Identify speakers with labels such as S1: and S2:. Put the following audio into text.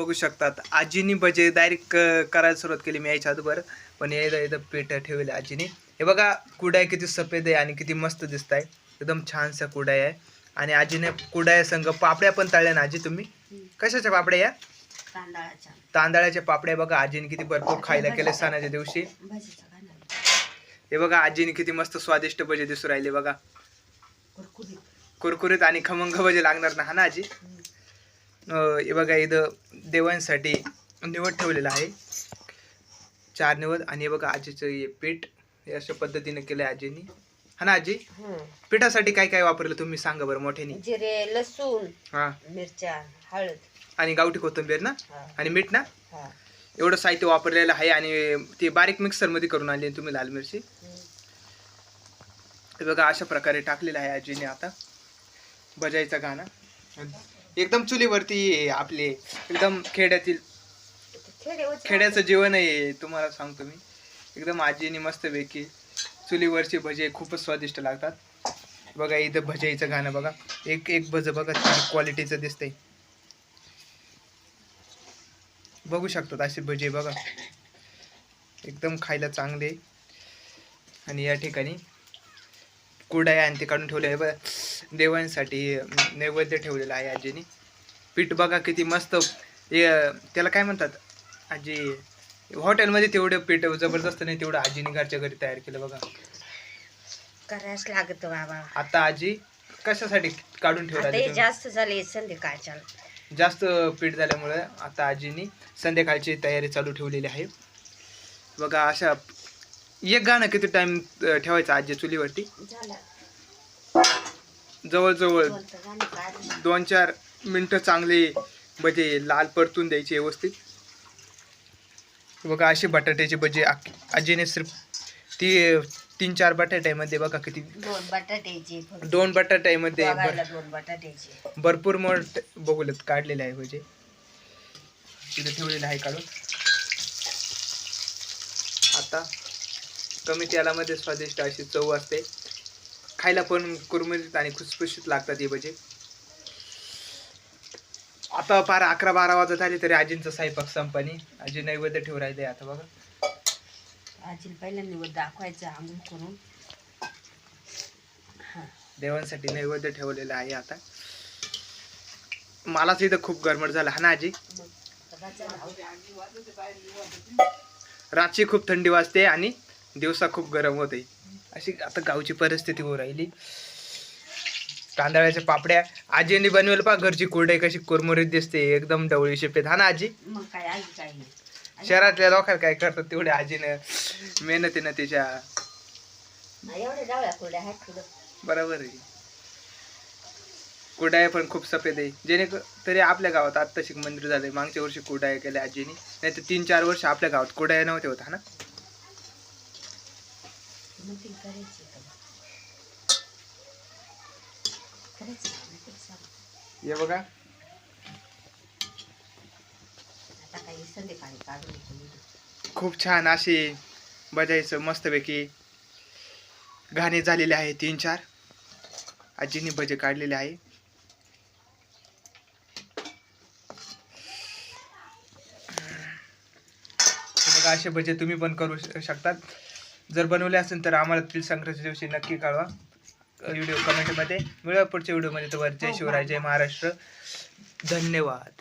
S1: बघू शकतात. आजीनी भजे डायरेक्ट करायला सुरुवात केली मी यायच्या अगोदर. पण यायला इथं पीठ ठेवले आजीने. हे बघा कुडाय किती सफेद आहे आणि किती मस्त दिसत आहे एकदम छानशा कुडाय आहे. आणि आजीने कुडाय संघ पापड्या पण तळल्या ना आजी तुम्ही? कशाच्या पापड्या या?
S2: तांदळाच्या.
S1: तांदळाच्या पापड्या बघा आजीने किती भरपूर खायला केले सणाच्या दिवशी. हे बघा आजीने किती मस्त स्वादिष्ट भजे दिसू राहिले बघा.
S2: कुरकुरीत.
S1: कुरकुरीत आणि खमंग भजे लागणार ना हा ना आजी? हे बघा इथं देवांसाठी निवड ठेवलेलं आहे. चार निवड आणि हे बघा आजीचं हे पीठ हे अशा पद्धतीने केलं आहे आजीनी. हा ना आजी? पिठासाठी काय काय वापरलं तुम्ही सांगा बरं मोठ्याने.
S2: जिरे लसूण
S1: हा.
S2: मिरच्या हळद.
S1: आणि गावठी कोथिंबीर ना? आणि मीठ ना?
S2: हा.
S1: एवढं साहित्य वापरलेलं आहे आणि ते बारीक मिक्सरमध्ये करून आणली तुम्ही लाल मिरची. हे बघा अशा प्रकारे टाकलेलं आहे आजीने आता. बजायचं गाणं. एकदम चुलीवरती आपले एकदम खेड्यातील खेड्याचं जीवन आहे तुम्हाला सांगतो मी. एकदम आजीने मस्तपैकी चुलीवरचे भजे खूपच स्वादिष्ट लागतात. बघा इथं भजाईचं गाणं बघा. एक एक भज बघा क्वालिटीचं दिसतंय. बघू शकतात असे भजे बघा. एकदम खायला चांगले. आणि या ठिकाणी कुडाय आणि ते काढून ठेवले आहे बघा. देवांसाठी नैवेद्य ठेवलेला आहे आजीने. पीठ बघा किती मस्त. त्याला काय म्हणतात? आजी हॉटेलमध्ये तेवढं पीठ जबरदस्त नाही तेवढं आजीने घरच्या घरी तयार केलं बघा.
S2: करायच लागत बाबा.
S1: आता आजी कशासाठी काढून ठेवला
S2: जास्त झाले संध्याकाळच्या.
S1: जास्त पीठ झाल्यामुळे आता आजीनी संध्याकाळची तयारी चालू ठेवलेली आहे. बघा अशा एक गाणं किती टाइम ठेवायचं आजी चुलीवरती?
S2: झालं.
S1: जवळजवळ. दोन चार मिनटं चांगले भजे लाल परतून द्यायचे व्यवस्थित. बघा असे बटाट्याचे भजे आजीने सिर्फ ती तीन चार बटाट्यामध्ये बघा किती
S2: दोन बटाट्याचे.
S1: दोन बटाट्यामध्ये भरपूर मोठ बघूलेत काढलेले आहे भजे. तिथे ठेवलेलं आहे काढून. आता कमी तेलामध्ये स्वादिष्ट अशी चव असते. खायला पण कुरमुरीत आणि खुसखुशीत लागतात हे भजे. आता पार अकरा बारा वाजत आले तरी आजींचं स्वयंपाक संपानी आजी नैवेद्य ठेवून राहिले आता बघा.
S2: आजीला पहिल्यांदा निवड दाखवायचं आंघोळ करून.
S1: देवांसाठी नैवेद्य ठेवलेलं आहे आता. मलाच इथं खूप गरमट झालं. हा ना आजी? रातची खूप थंडी वाजते आणि दिवसा खूप गरम होते. अशी आता गावची परिस्थिती होऊ राहिली. तांदळाच्या पापड्या आजीने बनवेल पा घरची कुरडई कशी कुरमुरीत दिसते एकदम डवळी शिपेत. हा ना आजी?
S2: मग काय आजी काय नाही.
S1: शहरातल्या लोकांना काय करतात तेवढे आजीनं मेहनतीनं तिच्या
S2: एवढ्या डावळ्या कुरड्या आहेत थोडं
S1: बरोबर आहे. कुडाया पण खूप सफेद आहे. जेणे तरी आपल्या गावात आत्ताशिक मंदिर झाले मागच्या वर्षी कुडाया केल्या आजीने. नाही तर तीन चार वर्ष आपल्या गावात कुडाया नव्हते होत हा ना?
S2: मग ते करायचे का?
S1: बघा.
S2: आता काही संध्याकाळी काढून
S1: खूप छान अशी बजायचं मस्तपैकी गाणे झालेले आहे तीन चार. आजीने भजे काढलेले आहे. मग असे भजे तुम्ही पण करू शकतात. जर बनवले असेल तर आम्हाला तिल संक्रांती दिवशी नक्की कळवा. व्हिडिओ कमेंटमध्ये मिळवा पुढच्या व्हिडिओमध्ये. तर जय शिवराय जय महाराष्ट्र. धन्यवाद.